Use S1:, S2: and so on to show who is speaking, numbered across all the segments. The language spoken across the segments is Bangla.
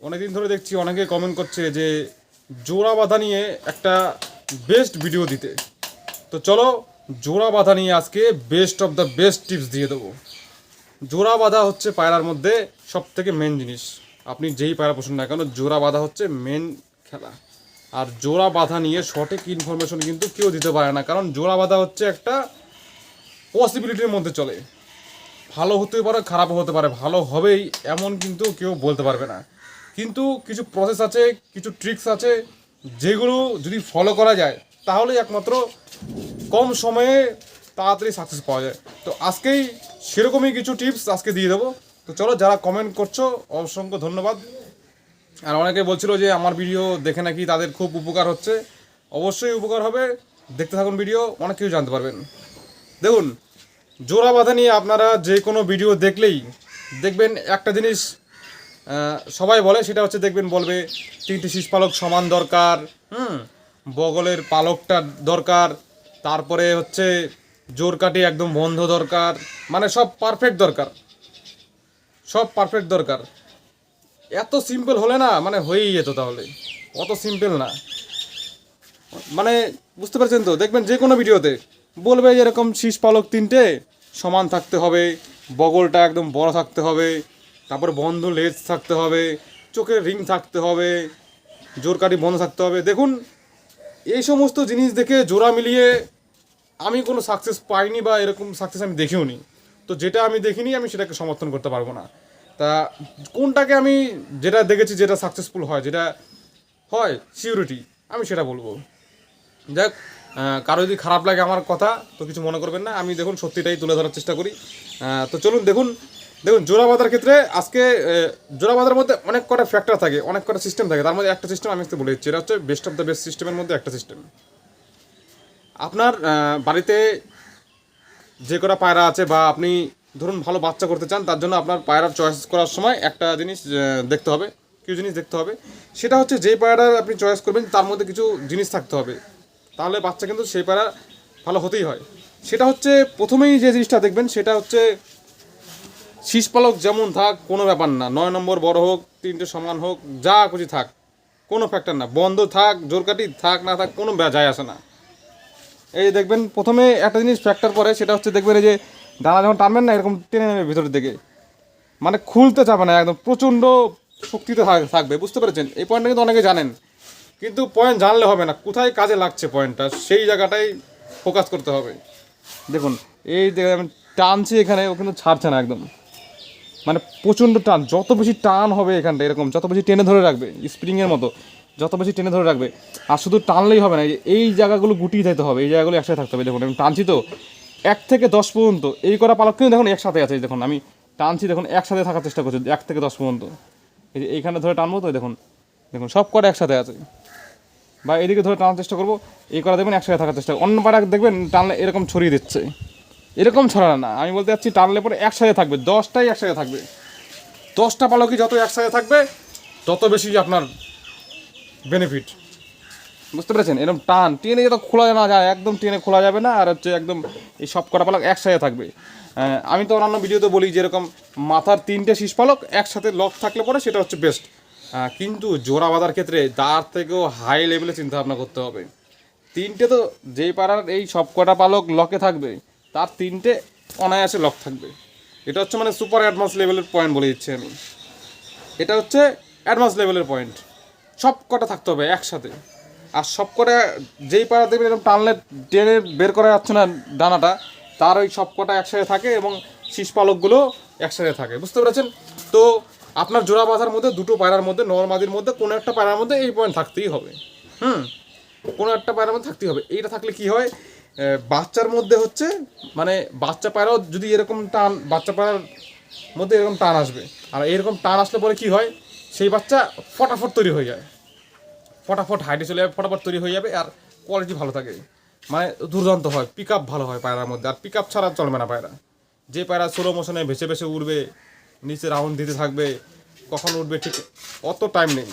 S1: অনেকদিন ধরে দেখছি অনেকে কমেন্ট করছে যে জোড়া বাঁধা নিয়ে একটা বেস্ট ভিডিও দিতে। তো চলো জোড়া বাঁধা নিয়ে আজকে best of the best tips দিয়ে দেবো। জোড়া বাঁধা হচ্ছে পায়রার মধ্যে সব থেকে মেন জিনিস। আপনি যেই পায়রা পছন্দ না কেন, জোড়া বাঁধা হচ্ছে মেন খেলা। আর জোড়া বাঁধা নিয়ে সঠিক ইনফরমেশন কিন্তু কেউ দিতে পারে না, কারণ জোড়া বাঁধা হচ্ছে একটা পসিবিলিটির মধ্যে চলে। ভালো হতে পারে, খারাপও হতে পারে, ভালো হবেই এমন কিন্তু কেউ বলতে পারবে না। কিন্তু কিছু প্রসেস আছে, কিছু ট্রিক্স আছে, যেগুলো যদি ফলো করা যায় তাহলে একমাত্র কম সময়ে তাড়াতাড়ি সাকসেস পাওয়া যায়। তো আজকেই সেরকমই কিছু টিপস আজকে দিয়ে দেবো। তো চলো, যারা কমেন্ট করছ, অসংখ্য ধন্যবাদ। আর অনেকে বলছিল যে, আমার ভিডিও দেখে নাকি তাদের খুব উপকার হচ্ছে। অবশ্যই উপকার হবে। দেখতে থাকুন ভিডিও অনেক কিছু জানতে পারবেন। দেখুন, জোড়া বাঁধা নিয়ে আপনারা যে কোনো ভিডিও দেখলেই দেখবেন একটা জিনিস সবাই বলে, সেটা হচ্ছে দেখবেন বলবে, তিনটি শীষ পালক সমান দরকার, হুম? বগলের পালকটা দরকার, তারপরে হচ্ছে জোর কাটি একদম বন্ধ দরকার মানে সব পারফেক্ট দরকার। সব পারফেক্ট দরকার। এত সিম্পল হলে না মানে হয়েই যেত তাহলে। অত সিম্পল না। মানে বুঝতে পারছেন তো? দেখবেন যে কোনো ভিডিওতে বলবে এরকম শীষ পালক তিনটে সমান থাকতে হবে, বগলটা একদম বড় থাকতে হবে তারপর বন্ধ লেজ থাকতে হবে, চোখের রিং থাকতে হবে, জোর কাটি বন্ধ থাকতে হবে। দেখুন, এই সমস্ত জিনিস দেখে জোড়া মিলিয়ে আমি কোনো সাকসেস পাইনি বা এরকম সাকসেস আমি দেখিও নি তো যেটা আমি দেখিনি, আমি সেটাকে সমর্থন করতে পারব না। তা কোনটাকে আমি যেটা দেখেছি যেটা সাকসেসফুল হয়, যেটা হয় সিউরিটি আমি সেটা বলব। যাক কারও যদি খারাপ লাগে আমার কথা, তো কিছু মনে করবেন না। আমি দেখুন সত্যিটাই তুলে ধরার চেষ্টা করি। তো চলুন, দেখুন দেখুন জোড়া বাঁধার ক্ষেত্রে আজকে জোড়া বাঁধার মধ্যে অনেক কটা ফ্যাক্টর থাকে, অনেক কটা সিস্টেম থাকে। তার মধ্যে একটা সিস্টেম আমি আজকে বলে দিচ্ছি। এটা হচ্ছে বেস্ট অফ দ্য বেস্ট সিস্টেমের মধ্যে একটা সিস্টেম আপনার বাড়িতে যে কটা পায়রা আছে বা আপনি ধরুন ভালো বাচ্চা করতে চান, তার জন্য আপনার পায়রার চয়েস করার সময় একটা জিনিস দেখতে হবে। কিছু জিনিস দেখতে হবে। সেটা হচ্ছে যেই পায়রার আপনি চয়েস করবেন, তার মধ্যে কিছু জিনিস থাকতে হবে। তাহলে বাচ্চা কিন্তু সেই পায়রা ভালো হতেই হয়। সেটা হচ্ছে প্রথমেই যে জিনিসটা দেখবেন, সেটা হচ্ছে শীষ পালক যেমন থাক, কোনো ব্যাপার না। নয় নম্বর বড় হোক, তিনটে সমান হোক, যা খুশি থাক। কোনো ফ্যাক্টর না। বন্ধ থাক জোরকাটি থাক, না থাক, কোনো যায় আসে না। এই দেখবেন, প্রথমে একটা জিনিস ফ্যাক্টর পরে সেটা হচ্ছে দেখবেন এই যে দানা যখন টানবেন না, এরকম টেনে নেবে ভিতরের দিকে। মানে খুলতে চাবে না একদম, প্রচণ্ড শক্তিতে থাক- থাকবে, বুঝতে পেরেছেন? এই পয়েন্টটা কিন্তু অনেকে জানেন। কিন্তু পয়েন্ট জানলে হবে না। কোথায় কাজে লাগছে পয়েন্টটা সেই জায়গাটাই ফোকাস করতে হবে। দেখুন, এই আমি টানছি এখানে, ও কিন্তু ছাড়ছে না একদম। মানে প্রচণ্ড টান, যত বেশি টান হবে এখানটা এরকম, যত বেশি টেনে ধরে রাখবে স্প্রিংয়ের মতো, যত বেশি টেনে ধরে রাখবে, আর শুধু টানলেই হবে না, এই জায়গাগুলো গুটিয়ে দিতে হবে, এই জায়গাগুলো একসাথে থাকতে হবে। দেখুন, আমি টানছি তো, এক থেকে দশ পর্যন্ত, এই করা পালক কিন্তু দেখুন একসাথে আছে, দেখুন, আমি টানছি, দেখুন, একসাথে থাকার চেষ্টা করছি, এক থেকে দশ পর্যন্ত। এই যে এইখানে ধরে টানবো তো, দেখুন দেখুন, সব কটা একসাথে আছে। বা এদিকে ধরে টানার চেষ্টা করব, এই করা দেখবেন একসাথে থাকার চেষ্টা অন্য পাড়া দেখবেন, টানলে এরকম ছড়িয়ে দিচ্ছে। এরকম ছড়ানো না। আমি বলতে চাচ্ছি, টানলে পরে একসাথে থাকবে, দশটাই একসাথে থাকবে। দশটা পালকই যত একসাথে থাকবে, তত বেশি আপনার বেনিফিট বুঝতে পেরেছেন? এরকম টান, টেনে যত খোলা না যায়, একদম টেনে খোলা যাবে না, আর হচ্ছে একদম এই সব কটা পালক একসাথে থাকবে। আমি তো অন্যান্য ভিডিওতে বলি যেরকম মাথার তিনটে শীষ পালক একসাথে লক থাকলে পরে সেটা হচ্ছে বেস্ট কিন্তু জোড়া বাঁধার ক্ষেত্রে তার থেকেও হাই লেভেলে চিন্তা ভাবনা করতে হবে। তিনটে তো যেই পাড়ার এই সব কটা পালক লকে থাকবে তার তিনটে অনায়াসে লক থাকবে। এটা হচ্ছে মানে সুপার অ্যাডভান্স লেভেলের পয়েন্ট বলে দিচ্ছি আমি। এটা হচ্ছে অ্যাডভান্স লেভেলের পয়েন্ট সব কটা থাকতে হবে একসাথে। আর সব কটা যেই পাড়া দেবে এরকম টানলে টেনে বের করা যাচ্ছে না ডানাটা, তার ওই সব কটা একসাথে থাকে এবং শীষ পালকগুলো একসাথে থাকে। বুঝতে পেরেছেন? তো আপনার জোড়া বাঁধার মধ্যে, দুটো পায়রার মধ্যে নর্মাদির মধ্যে, কোনো একটা পায়রার মধ্যে এই পয়েন্ট থাকতেই হবে। হুম? কোনো একটা পায়রার মধ্যে থাকতেই হবে। এইটা থাকলে কি হয়? বাচ্চার মধ্যে হচ্ছে মানে বাচ্চা পায়রাও যদি এরকম টান, বাচ্চা পায়রার মধ্যে এরকম টান আসবে, আর এরকম টান আসলে পরে কি হয়, সেই বাচ্চা ফটাফট তৈরি হয়ে যায়। ফটাফট হাইটে চলে যাবে, ফটাফট তৈরি হয়ে যাবে, আর কোয়ালিটি ভালো থাকে। মানে দুর্দান্ত হয় পিক আপ ভালো হয় পায়রার মধ্যে, আর পিক আপ ছাড়া চলবে না পায়রা। যে পায়রা স্লো মোশনে ভেসে ভেসে উঠবে নিচে রাউন্ড দিতে থাকবে, কখন উঠবে ঠিক অত টাইম নেই।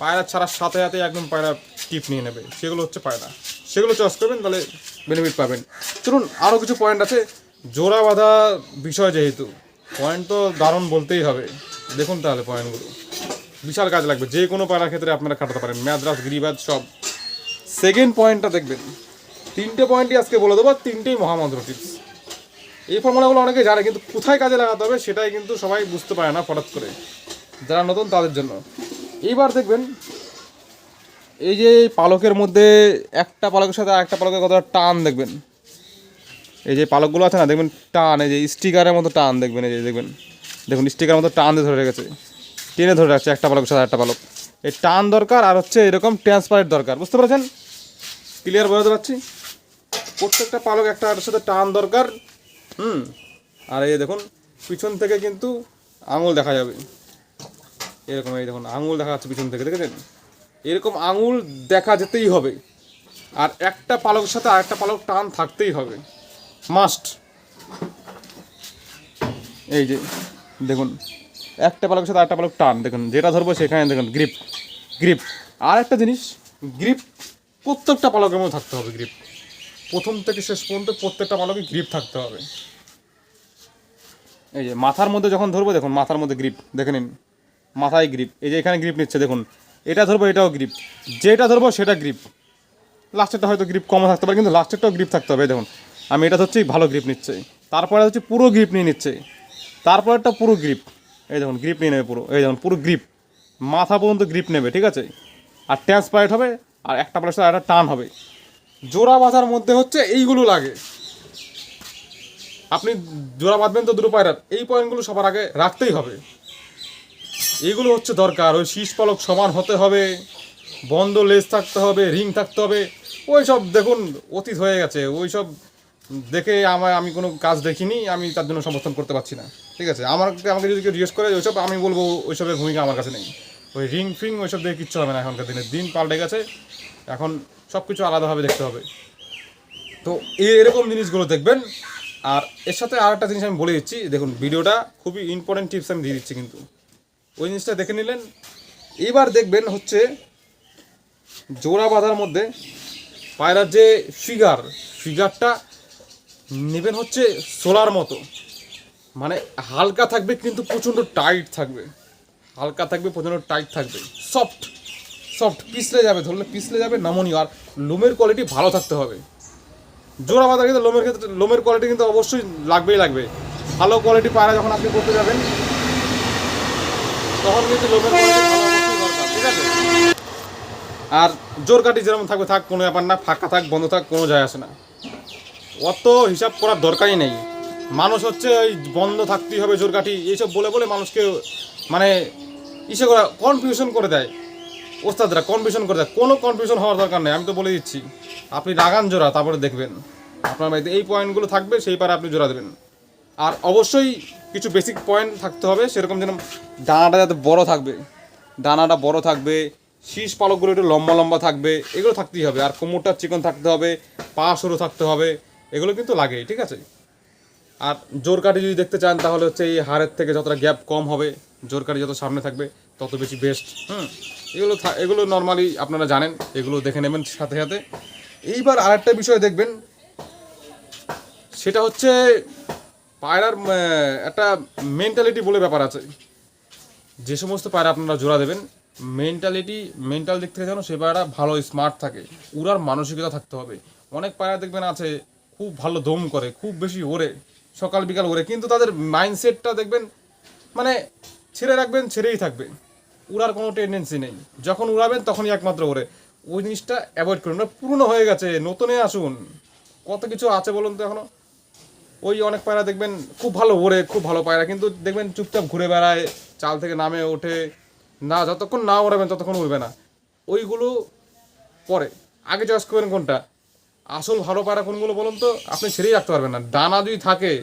S1: পায়রা ছাড়ার সাথে সাথে একদম পায়রা টিপ নিয়ে নেবে। সেগুলো হচ্ছে পায়রা। সেগুলো চয়েস করবেন, তাহলে বেনিফিট পাবেন। চলুন আরও কিছু পয়েন্ট আছে। জোড়া বাঁধা বিষয় যেহেতু পয়েন্ট তো দারুণ বলতেই হবে। দেখুন তাহলে পয়েন্টগুলো বিশাল কাজ লাগবে। যে কোনো পায়রার ক্ষেত্রে আপনারা খাটাতে পারেন। ম্যাদ্রাস, গিরিবাজ, সব। সেকেন্ড পয়েন্টটা দেখবেন। তিনটে পয়েন্টই আজকে বলে দেবো তিনটেই মহামন্ত্র টিপস এই ফর্মুলাগুলো অনেকে জানে, কিন্তু কোথায় কাজে লাগাতে হবে সেটাই কিন্তু সবাই বুঝতে পারে না হঠাৎ করে। যারা নতুন তাদের জন্য। এইবার দেখবেন এই যে পালকের মধ্যে একটা পালকের সাথে আরেকটা পালকের কতটা টান দেখবেন? এই যে পালকগুলো আছে না, দেখবেন টান, এই যে স্টিকারের মতো টান দেখবেন, এই যে দেখবেন। দেখুন, স্টিকারের মতো টান ধরে রেখেছে। টেনে ধরে রাখছে একটা পালকের সাথে একটা পালক। এই টান দরকার আর হচ্ছে এরকম ট্রান্সপারেন্ট দরকার, বুঝতে পেরেছেন? ক্লিয়ার বোঝাতে পারছি? প্রত্যেকটা পালক একটা সাথে টান দরকার। হুম? আর এই দেখুন, পিছন থেকে কিন্তু আঙুল দেখা যাবে। এরকম এই দেখুন, আঙুল দেখা যাচ্ছে পিছন থেকে, দেখেছেন? এরকম আঙুল দেখা যেতেই হবে। আর একটা পালকের সাথে আরেকটা পালক টান থাকতেই হবে। মাস্ট এই যে, দেখুন, একটা পালকের সাথে আরেকটা পালক টান, দেখুন, যেটা ধরবো সেখানে, দেখুন গ্রিপ গ্রিপ আর একটা জিনিস গ্রিপ প্রত্যেকটা পালকের মধ্যে থাকতে হবে গ্রিপ প্রথম থেকে শেষ পর্যন্ত প্রত্যেকটা পালকে গ্রিপ থাকতে হবে। এই যে, মাথার মধ্যে যখন ধরবো, দেখুন, মাথার মধ্যে গ্রিপ দেখে নিন। মাথায় গ্রিপ এই যে এখানে গ্রিপ নিচ্ছে, দেখুন এটা ধরবো, এটাও গ্রিপ যেটা ধরবো, সেটা গ্রিপ লাস্টেরটা হয়তো গ্রিপ কম থাকতে পারে, কিন্তু লাস্টেরটাও গ্রিপ থাকতে হবে দেখুন। আমি এটা হচ্ছে ভালো গ্রিপ নিচ্ছে। তারপরে হচ্ছে পুরো গ্রিপ নিয়ে নিচ্ছে। তারপরেরটা পুরো গ্রিপ এই দেখুন গ্রিপ নিয়ে নেবে পুরো, এই দেখুন, পুরো গ্রিপ মাথা পর্যন্ত গ্রিপ নেবে, ঠিক আছে? আর ট্রান্সপারেট হবে, আর একটা প্লাস একটা টান হবে। জোড়া বাঁধার মধ্যে হচ্ছে এইগুলো লাগে। আপনি জোড়া বাঁধবেন তো দুটো পায়রার, এই পয়েন্টগুলো সবার আগে রাখতেই হবে। এইগুলো হচ্ছে দরকার। ওই শীষ পালক সমান হতে হবে, বন্ধ লেজ থাকতে হবে, রিং থাকতে হবে। ওই সব দেখুন, অতীত হয়ে গেছে। ওই সব দেখে আমার আমি কোনো কাজ দেখিনি, আমি তার জন্য সমর্থন করতে পারছি না। ঠিক আছে? আমার আমাকে যদি কেউ জিজ্ঞেস করে, ওইসব আমি বলব, ওইসবের ভূমিকা আমার কাছে নেই। ওই রিং ফিং ওইসব দেখে কিচ্ছু হবে না এখনকার দিনে। দিন পাল্টে গেছে। এখন সব কিছু আলাদাভাবে দেখতে হবে। তো এরকম জিনিসগুলো দেখবেন। আর এর সাথে আর একটা জিনিস আমি বলে দিচ্ছি। দেখুন, ভিডিওটা খুবই ইম্পর্টেন্ট টিপস আমি দিয়ে দিচ্ছি কিন্তু। ওই জিনিসটা দেখে নিলেন। এবার দেখবেন হচ্ছে জোড়া বাঁধার মধ্যে পায়রার যে ফিগার ফিগারটা নেবেন হচ্ছে সোলার মতো। মানে হালকা থাকবে কিন্তু প্রচণ্ড টাইট থাকবে। হালকা থাকবে, প্রচণ্ড টাইট থাকবে। সফট সফট পিছলে যাবে ধরলে পিছলে যাবে নমনীয় আর লোমের কোয়ালিটি ভালো থাকতে হবে। জোড়া বাঁধার ক্ষেত্রে লোমের ক্ষেত্রে, লোমের কোয়ালিটি কিন্তু অবশ্যই লাগবেই লাগবে। ভালো কোয়ালিটি পায়রা যখন আপনি করতে যাবেন তখন কিন্তু ঠিক আছে? আর জোর কাটি যেরকম থাকবে, থাক, কোনো ব্যাপার না, ফাঁকা থাক, বন্ধ থাক, কোনো যায় আসে না। অত হিসাব করার দরকারই নেই। মানুষ হচ্ছে ওই বন্ধ থাকতেই হবে জোর কাঠি, এইসব বলে বলে মানুষকে মানে ইসে করা কনফিউশন করে দেয়। ওস্তাদরা কনফিউশন করে দেয়। কোনো কনফিউশন হওয়ার দরকার নেই, আমি তো বলে দিচ্ছি। আপনি রাগান জোড়া, তারপরে দেখবেন। আপনার বাড়িতে এই পয়েন্টগুলো থাকবে, সেই পারে আপনি জোড়া দেবেন। আর অবশ্যই কিছু বেসিক পয়েন্ট থাকতে হবে, সেরকম যেন ডানাটা যাতে বড় থাকবে। ডানাটা বড় থাকবে, শীষ পালকগুলো একটু লম্বা লম্বা থাকবে, এগুলো থাকতেই হবে। আর কোমরটা চিকন থাকতে হবে, পা সরু থাকতে হবে, এগুলো কিন্তু লাগেই, ঠিক আছে? আর জোর কাঠি যদি দেখতে চান, তাহলে হচ্ছে এই হাড়ের থেকে যতটা গ্যাপ কম হবে, জোর কাঠি যত সামনে থাকবে, তত বেশি বেস্ট হুম? এগুলো এগুলো নর্মালি আপনারা জানেন, এগুলো দেখে নেবেন সাথে সাথে। এইবার আরেকটা বিষয় দেখবেন, সেটা হচ্ছে পায়রার একটা মেন্টালিটি বলে ব্যাপার আছে। যে সমস্ত পায়রা আপনারা জোড়া দেবেন মেন্টালিটি মেন্টাল দিক থেকে যেন সে পায়রা ভালো স্মার্ট থাকে। উড়ার মানসিকতা থাকতে হবে। অনেক পায়রা দেখবেন আছে, খুব ভালো দম করে, খুব বেশি ওড়ে, সকাল বিকাল ওড়ে, কিন্তু তাদের মাইন্ডসেটটা দেখবেন মানে ছেড়ে রাখবেন, ছেড়েই থাকবে। উড়ার কোনো টেন্ডেন্সি নেই। যখন উড়াবেন, তখনই একমাত্র ওরে ওই জিনিসটা অ্যাভয়েড করুন। পুরনো হয়ে গেছে, নতুনে আসুন। কত কিছু আছে বলুন তো এখনও? ওই অনেক পায়রা দেখবেন, খুব ভালো ওরে খুব ভালো পায়রা। কিন্তু দেখবেন চুপচাপ ঘুরে বেড়ায়, চাল থেকে নামে ওঠে। না, যতক্ষণ না ওড়াবেন ততক্ষণ উঠবে না। ওইগুলো পরে। আগে চয়েস করবেন কোনটা? আসল ভালো পায়রা কোনগুলো বলুন তো? আপনি ছেড়েই রাখতে পারবেন না। ডানা যদি থাকে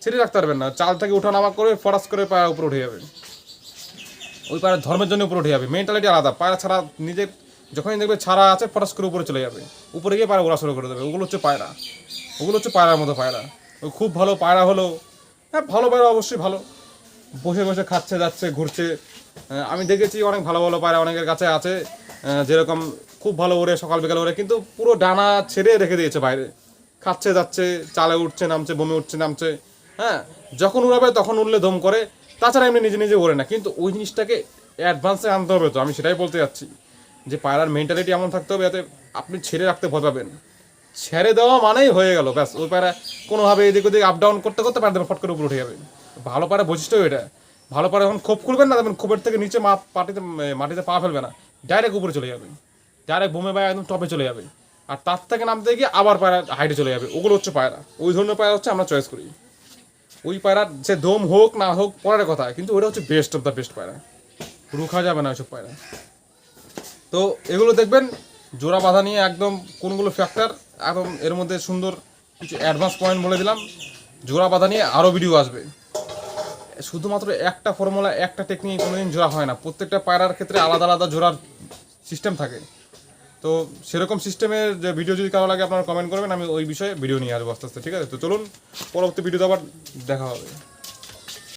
S1: ছেড়ে রাখতে পারবেন না। চাল থেকে উঠা নামা করে ফরাস করে পায়রা উপরে উঠে যাবে। ওই পায়রা ধর্মের জন্য উপরে উঠে যাবে। মেন্টালিটি আলাদা। পায়রা ছাড়া নিজের যখনই দেখবে ছাড়া আছে, ফরাস করে উপরে চলে যাবে। উপরে গিয়ে পায়রা ওরা শুরু করে দেবে। ওগুলো হচ্ছে পায়রা। ওগুলো হচ্ছে পায়রার মতো পায়রা। খুব ভালো পায়রা হলো। হ্যাঁ ভালো পায়রা অবশ্যই ভালো। বসে বসে খাচ্ছে, যাচ্ছে, ঘুরছে। আমি দেখেছি অনেক ভালো ভালো পায়রা অনেকের কাছে আছে। যেরকম খুব ভালো ওরে সকাল বিকাল ওরে কিন্তু পুরো ডানা ছেড়ে রেখে দিয়েছে বাইরে। খাচ্ছে, যাচ্ছে, চালে উঠছে, নামছে, বমি উঠছে, নামছে। হ্যাঁ যখন উড়াবে তখন উঠলে দম করে। তাছাড়া এমনি নিজে নিজে ওড়ে না। কিন্তু ওই জিনিসটাকে অ্যাডভান্সে আনতে হবে তো, আমি সেটাই বলতে যাচ্ছি। যে পায়রার মেন্টালিটি এমন থাকতে হবে যাতে আপনি ছেড়ে রাখতে ভয় পাবেন। ছেড়ে দেওয়া মানেই হয়ে গেল, ব্যাস। ওই পায়রা কোনোভাবে এদিক ওদিক আপ ডাউন করতে করতে পায়রা ফট করে উপরে উঠে যাবে ভালো পায়রা বৈশিষ্ট্য এটা। ভালো পায়রা এখন খোপ খুলবেন না দেখবেন খোপের থেকে নিচে মা পাটিতে মাটিতে পা ফেলবে না। ডাইরেক্ট উপরে চলে যাবে। ডাইরেক্ট বোমে পায়রা একদম টপে চলে যাবে। আর তার থেকে নামতে গিয়ে আবার পায়রা হাইটে চলে যাবে। ওগুলো হচ্ছে পায়রা। ওই ধরনের পায়রা হচ্ছে আমরা চয়েস করি। ওই পায়রার যে দম হোক, না হোক, পরের কথা। কিন্তু ওটা হচ্ছে বেস্ট অফ দ্য বেস্ট পায়রা। রুখা যাবে না ওইসব পায়রা। তো এগুলো দেখবেন, জোড়া বাঁধা নিয়ে একদম কোনগুলো ফ্যাক্টর একদম এর মধ্যে সুন্দর কিছু অ্যাডভান্স পয়েন্ট বলে দিলাম। জোড়া বাঁধা নিয়ে আরও ভিডিও আসবে। শুধুমাত্র একটা ফর্মুলা একটা টেকনিক কোনোদিন জোড়া হয় না। প্রত্যেকটা পায়রার ক্ষেত্রে আলাদা আলাদা জোড়ার সিস্টেম থাকে। তো সেরকম সিস্টেমের যে ভিডিও যদি কারও লাগে, আপনারা কমেন্ট করবেন, আমি ওই বিষয়ে ভিডিও নিয়ে আসব আস্তে আস্তে, ঠিক আছে? তো চলুন, পরবর্তী ভিডিওতে আবার দেখা হবে।